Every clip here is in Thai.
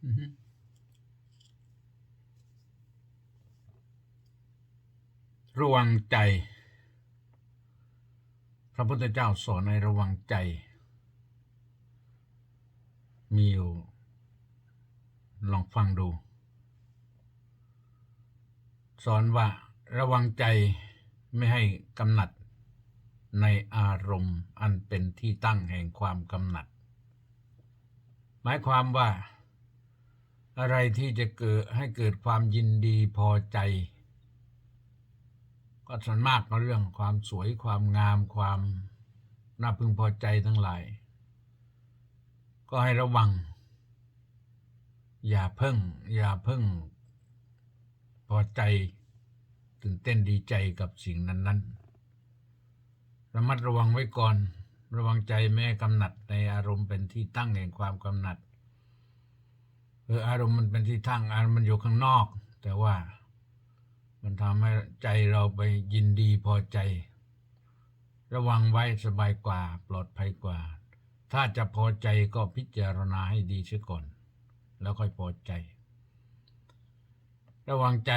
ระวังใจ พระพุทธเจ้าสอนในระวังใจ มีอยู่ลองฟังดู สอนว่าระวังใจไม่ให้กำหนัดในอารมณ์อันเป็นที่ตั้งแห่งความกำหนัด หมายความว่า อะไรที่จะเกิดให้เกิดความยินดีพอใจ ก็ส่วนมากก็เรื่องความสวยความงามความน่าพึงพอใจทั้งหลาย ก็ให้ระวัง อย่าเพิ่ง อย่าเพิ่ง พอใจตื่นเต้นดีใจกับสิ่งนั้นๆ ระมัดระวังไว้ก่อน ระวังใจแม่กำหนัดในอารมณ์เป็นที่ตั้งแห่งความกำหนัด เอออารมณ์มันเป็นที่ตั้งอารมณ์มันอยู่ข้างนอก แต่ว่ามันทำให้ใจเราไปยินดีพอใจ ระวังไว้สบายกว่าปลอดภัยกว่า ถ้าจะพอใจก็พิจารณาให้ดีเสียก่อน แล้วค่อยพอใจ ระวังใจ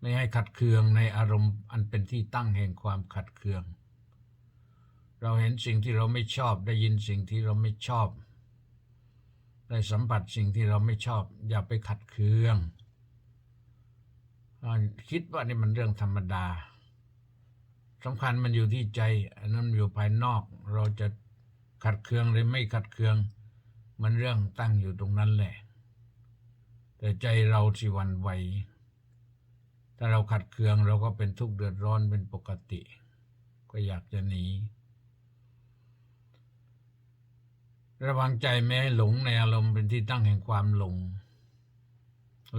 ไม่ให้ขัดเคืองในอารมณ์อันเป็นที่ตั้งแห่งความขัดเคือง เราเห็นสิ่งที่เราไม่ชอบได้ยินสิ่งที่เราไม่ชอบ ได้สัมผัสสิ่งที่เราไม่ชอบ อย่าไปขัดเคืองอคิดว่านี่มันเรื่องธรรมดาสำคัญมันอยู่ที่ใจอันนั้นอยู่ภายนอก เราจะขัดเคืองหรือไม่ขัดเคือง มันเรื่องตั้งอยู่ตรงนั้นแหละ แต่ใจเราสิวันไหวถ้าเราขัดเคืองเราก็เป็นทุกข์เดือดร้อนเป็นปกติ ก็อยากจะหนี ระวังใจแม้หลงในอารมณ์เป็นที่ตั้งแห่งความหลง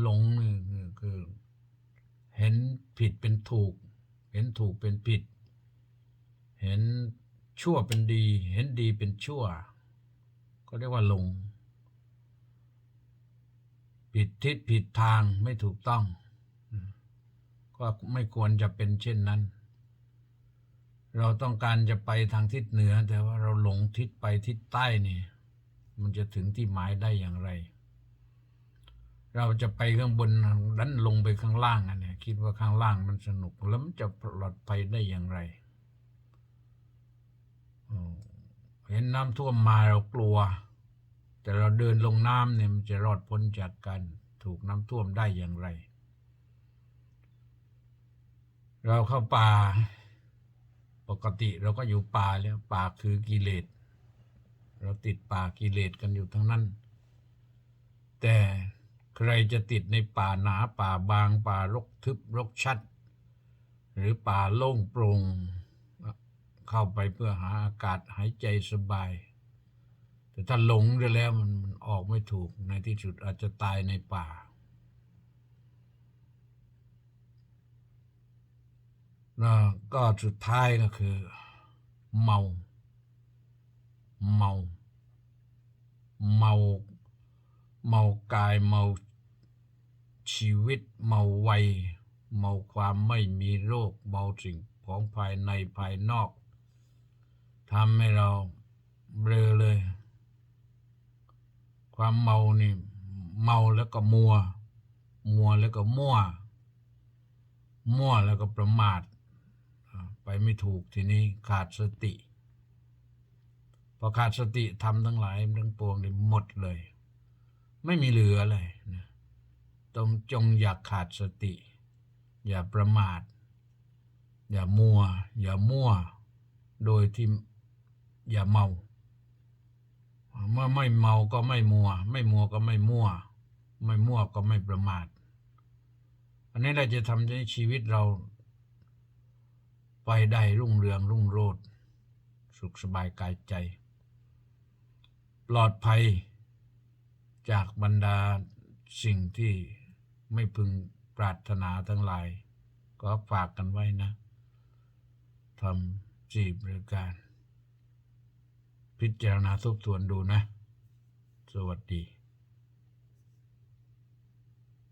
หลงนี่คือเห็นผิดเป็นถูก เห็นถูกเป็นผิด เห็นชั่วเป็นดี เห็นดีเป็นชั่ว ก็เรียกว่าหลง ผิดทิศผิดทางไม่ถูกต้อง ก็ไม่ควรจะเป็นเช่นนั้น เราต้องการจะไปทางทิศเหนือ แต่ว่าเราหลงทิศไปทิศใต้นี่ มันจะถึงที่หมายได้อย่างไร เราจะไปข้างบนดันลงไปข้างล่างอันเนี้ยคิดว่าข้างล่างมันสนุกแล้วมันจะปลอดภัยได้อย่างไรเห็นน้ำท่วมมาเรากลัว แต่เราเดินลงน้ำเนี่ยมันจะรอดพ้นจากการถูกน้ำท่วมได้อย่างไร เราเข้าป่า ปกติเราก็อยู่ป่าแล้วป่าคือกิเลส เราติดป่ากิเลสกันอยู่ทั้งนั้น แต่ใครจะติดในป่าหนาป่าบางป่ารกทึบรกชัด หรือป่าโล่งโปร่งเข้าไปเพื่อหาอากาศหายใจสบาย แต่ถ้าหลงไปแล้วมันมันออกไม่ถูกในที่สุดอาจจะตายในป่าแล้วก็สุดท้ายก็คือ เมา เมา เมา เมากายเมาชีวิตเมาวัยเมาความไม่มีโรคเมาสิ่งของภายในภายนอกทำให้เราเบลอเลย ความเมานี่ เมาแล้วก็มัว มัวแล้วก็มั่ว มั่วแล้วก็ประมาท ไปไม่ถูกทีนี้ขาดสติ พอขาดสติทำทั้งหลายทั้งปวงนี่หมดเลย ไม่มีเหลือเลยนะต้องจงอย่าขาดสติ อย่าประมาท อย่ามัว อย่ามั่ว โดยที่อย่าเมาเมื่อไม่เมาก็ไม่มัว ไม่มัวก็ไม่มั่ว ไม่มั่วก็ไม่ประมาท อันนี้เราจะทำให้ชีวิตเรา ไปได้รุ่งเรืองรุ่งโรจน์สุขสบายกายใจ ปลอดภัย จากบรรดาสิ่งที่ไม่พึงปรารถนาทั้งหลาย ก็ฝากกันไว้นะทำสี่บริการ พิจารณาทบทวนดูนะ สวัสดี